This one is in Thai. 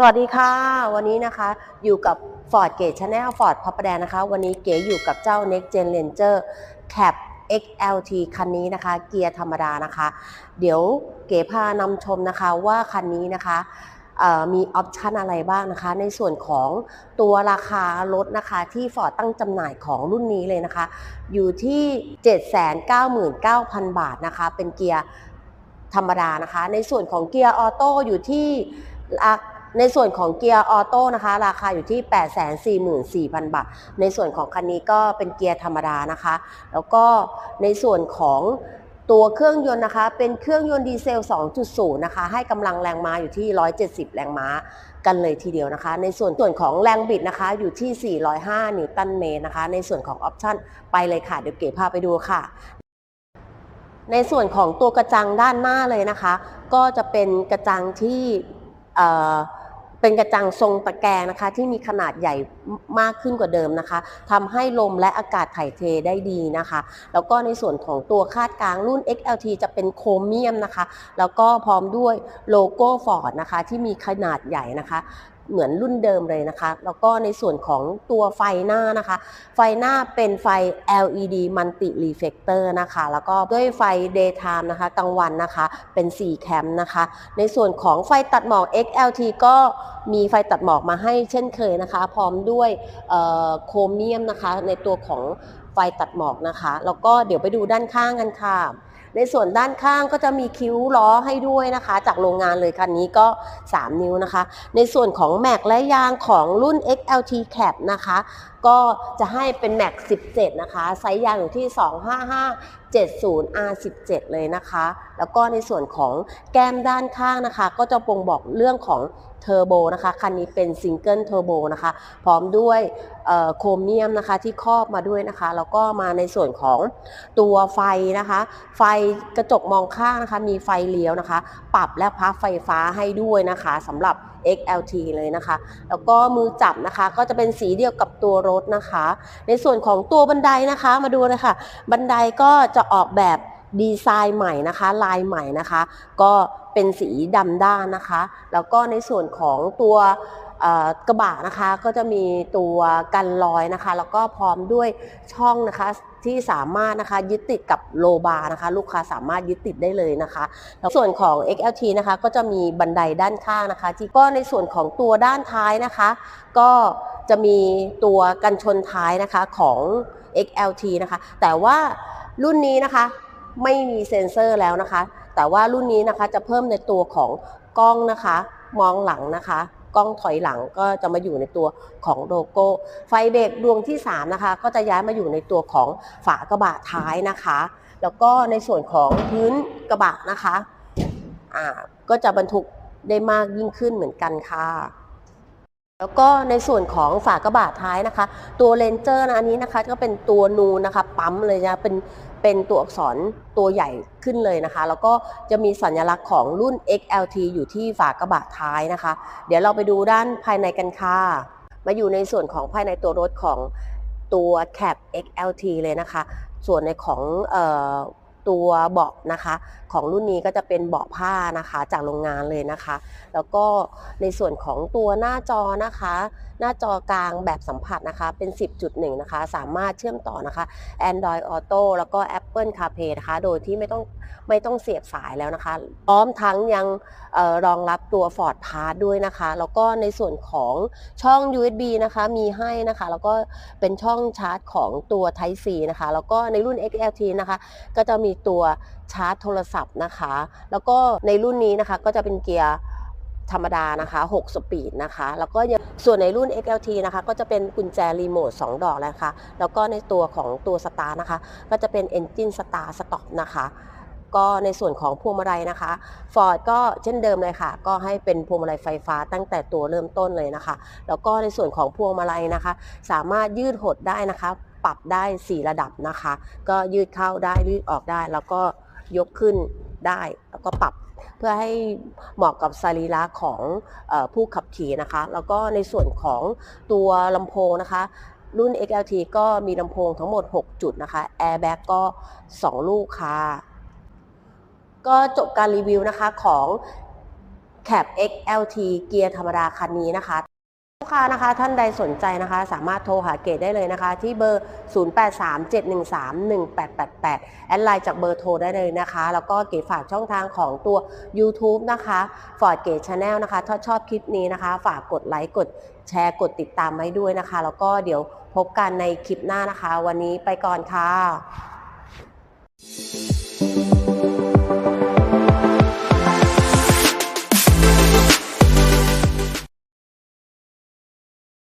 สวัสดีค่ะ วันนี้นะคะอยู่กับ Ford Gate Channel Ford พับแดงนะคะ วันนี้เก๋อยู่กับเจ้า Next Gen Ranger Cab XLT คันนี้นะคะ เกียร์ธรรมดานะคะ เดี๋ยวเก๋พานำชมนะคะว่าคันนี้นะคะมีออปชันอะไรบ้างนะคะ ในส่วนของตัวราคารถนะคะที่ Ford ตั้งจำหน่ายของรุ่นนี้เลยนะคะ อยู่ที่ 799,000 บาทนะคะ เป็นเกียร์ธรรมดานะคะ ในส่วนของเกียร์ออโต้อยู่ที่รา ในส่วนของเกียร์ออโต้นะคะ ราคาอยู่ที่ 844,000 บาท ในส่วนของคันนี้ก็เป็นเกียร์ธรรมดานะคะ แล้วก็ในส่วนของตัวเครื่องยนต์นะคะ เป็นเครื่องยนต์ดีเซล 2.0 นะคะ ให้กำลังแรงม้าอยู่ที่ 170 แรงม้ากันเลยทีเดียวนะคะ ในส่วนส่วนของแรงบิดนะคะ อยู่ที่ 405 นิวตันเมตรนะคะ ในส่วนของออปชั่นไปเลยค่ะ เดี๋ยวเก๋พาไปดูค่ะ ในส่วนของตัวกระจังด้านหน้าเลยนะคะ ก็จะเป็นกระจังที่เอ่อ เป็นกระจังทรงตะแกรงนะคะ ที่มีขนาดใหญ่มากขึ้นกว่าเดิมนะคะทำให้ลมและอากาศถ่ายเทได้ดีนะคะ แล้วก็ในส่วนของตัวคาดกลางรุ่น XLT จะเป็นโครเมียมนะคะ แล้วก็พร้อมด้วยโลโก้ฟอร์ดนะคะ ที่มีขนาดใหญ่นะคะ เหมือนรุ่นเดิมเลยนะคะ แล้วก็ในส่วนของตัวไฟหน้านะคะ ไฟหน้าเป็นไฟ LED Multi Reflector นะคะ แล้วก็ด้วยไฟ Daytime นะคะกลางวันนะคะเป็น 4 แคมนะคะ ในส่วนของไฟตัดหมอก XLT ก็มีไฟตัดหมอกมาให้เช่นเคยนะคะ พร้อมด้วยโครเมียมนะคะ ในตัวของ ฟตัดหมอกนะคะ แล้วก็เดี๋ยวไปดูด้านข้างกันค่ะ ในส่วนด้านข้างก็จะมีคิ้วล้อให้ด้วยนะคะ จากโรงงานเลยคันนี้ก็ 3 นิ้วนะคะ ในส่วนของแม็กและยางของรุ่น XLT Cap นะคะก็จะให้เป็นแม็ก17 นะคะ ไซส์ยางอยู่ที่ 255 70 R17 เลยนะคะ แล้วก็ในส่วนของแก้มด้านข้างนะคะ ก็จะบ่งบอกเรื่องของเทอร์โบนะคะ คันนี้เป็นซิงเกิลเทอร์โบนะคะ พร้อมด้วยโครเมียมนะคะที่ครอบมาด้วยนะคะ แล้วก็มาในส่วนของตัวไฟนะคะ ไฟกระจกมองข้างนะคะ มีไฟเลี้ยวนะคะ ปรับและพับไฟฟ้าให้ด้วยนะคะสำหรับ XLT เลยนะคะ แล้วก็มือจับนะคะ ก็จะเป็นสีเดียวกับตัวรถนะคะ ในส่วนของตัวบันไดนะคะ มาดูเลยค่ะ บันไดก็จะออกแบบดีไซน์ใหม่นะคะ ลายใหม่นะคะ ก็เป็นสีดำด้านนะคะ แล้วก็ในส่วนของตัวกระบะนะคะ ก็จะมีตัวกันรอยนะคะ แล้วก็พร้อมด้วยช่องนะคะ ที่สามารถนะคะยึดติดกับโลบาร์นะคะ ลูกค้าสามารถยึดติดได้เลยนะคะแล้วส่วนของ XLT นะคะก็จะมีบันไดด้านข้างนะคะ ที่ก็ในส่วนของตัวด้านท้ายนะคะ ก็จะมีตัวกันชนท้ายนะคะของ XLT นะคะ แต่ว่ารุ่นนี้นะคะไม่มีเซ็นเซอร์แล้วนะคะ แต่ว่ารุ่นนี้นะคะจะเพิ่มในตัวของกล้องนะคะ มองหลังนะคะ กล้องถอยหลังก็จะมาอยู่ในตัวของโลโก้ ไฟเบรกดวงที่ 3 นะคะ ก็จะย้ายมาอยู่ในตัวของฝากระบะท้ายนะคะ แล้วก็ในส่วนของพื้นกระบะนะคะอ่าก็จะบรรทุกได้มากยิ่งขึ้นเหมือนกันค่ะ แล้วก็ในส่วนของฝากระบะท้ายนะคะ ตัวเลนเจอร์นะอันนี้นะคะ ก็เป็นตัวนูนนะคะ ปั๊มเลยนะเป็น เป็นตัวอักษรตัวใหญ่ขึ้นเลยนะคะ แล้วก็จะมีสัญลักษณ์ของรุ่น XLT อยู่ที่ฝากระบะท้ายนะคะ เดี๋ยวเราไปดูด้านภายในกันค่ะ มาอยู่ในส่วนของภายในตัวรถของตัวแคป XLT เลยนะคะ ส่วนในของ ตัวเบาะนะคะ ของรุ่นนี้ก็จะเป็นเบาะผ้านะคะ จากโรงงานเลยนะคะ แล้วก็ในส่วนของตัวหน้าจอนะคะ หน้าจอกลางแบบสัมผัสนะคะเป็น 10.1 นะคะ สามารถเชื่อมต่อนะคะ Android Auto แล้วก็ Apple CarPlay นะคะ โดยที่ไม่ต้องไม่ต้องเสียบสายแล้วนะคะ พร้อมทั้งยังออรองรับตัว Ford Pass ด้วยนะคะ แล้วก็ในส่วนของช่อง USB นะคะมีให้นะคะ แล้วก็เป็นช่องชาร์จของตัว Type C นะคะ แล้วก็ในรุ่น XLT นะคะ ก็จะมีตัวชาร์จโทรศัพท์นะคะ แล้วก็ในรุ่นนี้นะคะก็จะเป็นเกียร์ธรรมดานะคะ 6 สปีดนะคะ แล้วก็ยัง ส่วนในรุ่น XLT นะคะก็จะเป็นกุญแจรีโมท 2 ดอกแล้วค่ะ แล้วก็ในตัวของตัวสตาร์นะคะ ก็จะเป็น Engine Start Stop นะคะ ก็ในส่วนของพวงมาลัยนะคะ Ford ก็เช่นเดิมเลยค่ะ ก็ให้เป็นพวงมาลัยไฟฟ้าตั้งแต่ตัวเริ่มต้นเลยนะคะ แล้วก็ในส่วนของพวงมาลัยนะคะ สามารถยืดหดได้นะคะ ปรับได้ 4 ระดับนะคะ ก็ยืดเข้าได้ยืดออกได้ แล้วก็ยกขึ้นได้ แล้วก็ปรับ เพื่อให้เหมาะกับสรีระของอผู้ขับขี่นะคะ แล้วก็ในส่วนของตัวลำโพงนะคะ รุ่น XLT ก็มีลำโพงทั้งหมด 6 จุดนะคะแอร์แบ็กก็ 2 ลูกค่ะ ก็จบการรีวิวนะคะของแคบ XLT เกียร์ธรรมดาคันนี้นะคะ ลูกค้านะคะท่านใดสนใจนะคะ สามารถโทรหาเกดได้เลยนะคะ ที่เบอร์ 0837131888 แอดไลน์จากเบอร์โทรได้เลยนะคะ แล้วก็เกดฝากช่องทางของตัว YouTube นะคะ Ford Gate Channel นะคะ ถ้าชอบคลิปนี้นะคะ ฝากกดไลค์กดแชร์กดติดตามไว้ด้วยนะคะ แล้วก็เดี๋ยวพบกันในคลิปหน้านะคะ วันนี้ไปก่อนค่ะ